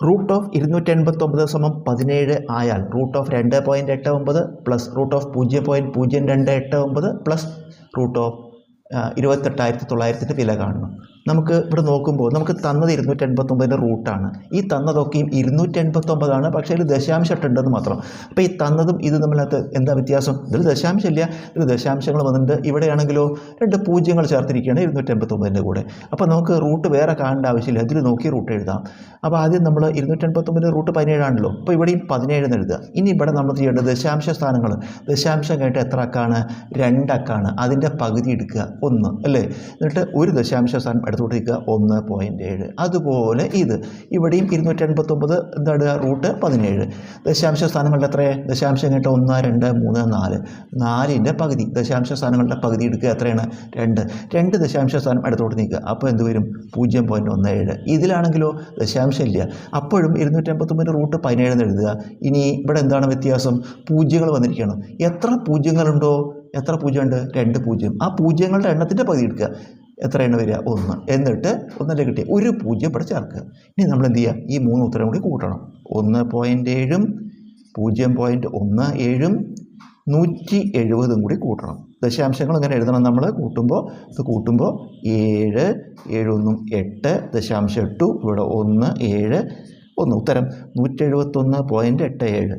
Root of ഇരുന്നൂറ്റി എൺപത്തൊമ്പത് സമം പതിനേഴ് ആയാൽ റൂട്ട് ഓഫ് രണ്ട് പോയിന്റ് എട്ട് ഒമ്പത് പ്ലസ് റൂട്ട് ഓഫ് പൂജ്യം പോയിന്റ് പൂജ്യം രണ്ട് എട്ട് ഒമ്പത് പ്ലസ് റൂട്ട് ഓഫ് ഇരുപത്തെട്ടായിരത്തി തൊള്ളായിരത്തിന്റെ വില കാണണം നമുക്ക് ഇവിടെ നോക്കുമ്പോൾ നമുക്ക് തന്നത് ഇരുന്നൂറ്റി എൺപത്തൊമ്പതിന്റെ റൂട്ടാണ്. ഈ തന്നതൊക്കെയും ഇരുന്നൂറ്റി എൺപത്തൊമ്പതാണ് പക്ഷേ ഇതിൽ ദശാംശം ഇട്ടുണ്ടെന്ന് മാത്രം. അപ്പോൾ ഈ തന്നതും ഇത് തമ്മിലകത്ത് എന്താ വ്യത്യാസം? ഇതിൽ ദശാംശമില്ല. ഇതിൽ ദശാംശങ്ങൾ വന്നിട്ടുണ്ട്. ഇവിടെയാണെങ്കിലോ രണ്ട് പൂജ്യങ്ങൾ ചേർത്തിരിക്കുകയാണ് ഇരുന്നൂറ്റി എൺപത്തൊമ്പതിന്റെ കൂടെ. അപ്പോൾ നമുക്ക് റൂട്ട് വേറെ കാണേണ്ട ആവശ്യമില്ല. ഇതിൽ നോക്കി റൂട്ട് എഴുതാം. അപ്പോൾ ആദ്യം നമ്മൾ ഇരുന്നൂറ്റി എൺപത്തൊമ്പതിന്റെ റൂട്ട് പതിനേഴാണല്ലോ. അപ്പോൾ ഇവിടെയും പതിനേഴ് എന്ന് എഴുതുക. ഇനി ഇവിടെ നമ്മൾ ചെയ്യേണ്ടത് ദശാംശ സ്ഥാനങ്ങൾ. ദശാംശം കേട്ട് എത്ര അക്കാണ്? രണ്ടക്കാണ് അതിന്റെ പകുതി എടുക്കുക. ഒന്ന്. അല്ലേ? എന്നിട്ട് ഒരു ദശാംശ സ്ഥാനം എടുത്തോട്ട് നിൽക്കുക ഒന്ന് പോയിന്റ് ഏഴ്. അതുപോലെ ഇത്. ഇവിടെയും ഇരുന്നൂറ്റി എൺപത്തൊമ്പത് എന്താണ് റൂട്ട് പതിനേഴ്. ദശാംശ സ്ഥാനങ്ങളുടെ എത്ര ദശാംശം കേട്ട് ഒന്ന് രണ്ട് മൂന്ന് നാല്. നാലിന്റെ പകുതി. ദശാംശ സ്ഥാനങ്ങളുടെ പകുതി എടുക്കുക എത്രയാണ്? രണ്ട്. രണ്ട് ദശാംശ സ്ഥാനം എടുത്തോട്ട് നീക്കുക. അപ്പോൾ എന്ത് വരും? പൂജ്യം പോയിന്റ് ഒന്ന് ഏഴ്. ഇതിലാണെങ്കിലോ? ദശാംശം ഇല്ല. അപ്പോഴും ഇരുന്നൂറ്റി എൺപത്തൊമ്പത് റൂട്ട് പതിനേഴ് എന്ന് എഴുതുക. ഇനി ഇവിടെ എന്താണ് വ്യത്യാസം? പൂജ്യങ്ങൾ വന്നിരിക്കണം. എത്ര പൂജ്യങ്ങളുണ്ടോ? എത്ര പൂജ്യമുണ്ട്? രണ്ട് പൂജ്യം. ആ പൂജ്യങ്ങളുടെ എണ്ണത്തിന്റെ പകുതി എടുക്കുക. എത്രയാണ് വരിക? ഒന്ന്. എന്നിട്ട് ഒന്നല്ലേ കിട്ടിയ? ഒരു പൂജ്യം ഇവിടെ ചേർക്കുക ഇനി നമ്മൾ എന്ത് ചെയ്യുക ഈ മൂന്ന് ഉത്തരം കൂടി കൂട്ടണം. ഒന്ന് പോയിന്റ് ഏഴും പൂജ്യം പോയിന്റ് ഒന്ന് ഏഴും നൂറ്റി എഴുപതും കൂടി കൂട്ടണം. ദശാംശങ്ങൾ ഇങ്ങനെ എഴുതണം നമ്മൾ കൂട്ടുമ്പോൾ ഇത് കൂട്ടുമ്പോൾ ഏഴ് ഏഴൊന്നും എട്ട് ദശാംശം എട്ടു ഇവിടെ ഒന്ന് ഏഴ് ഒന്ന്. ഉത്തരം. നൂറ്റി എഴുപത്തൊന്ന് പോയിന്റ് എട്ട് ഏഴ്.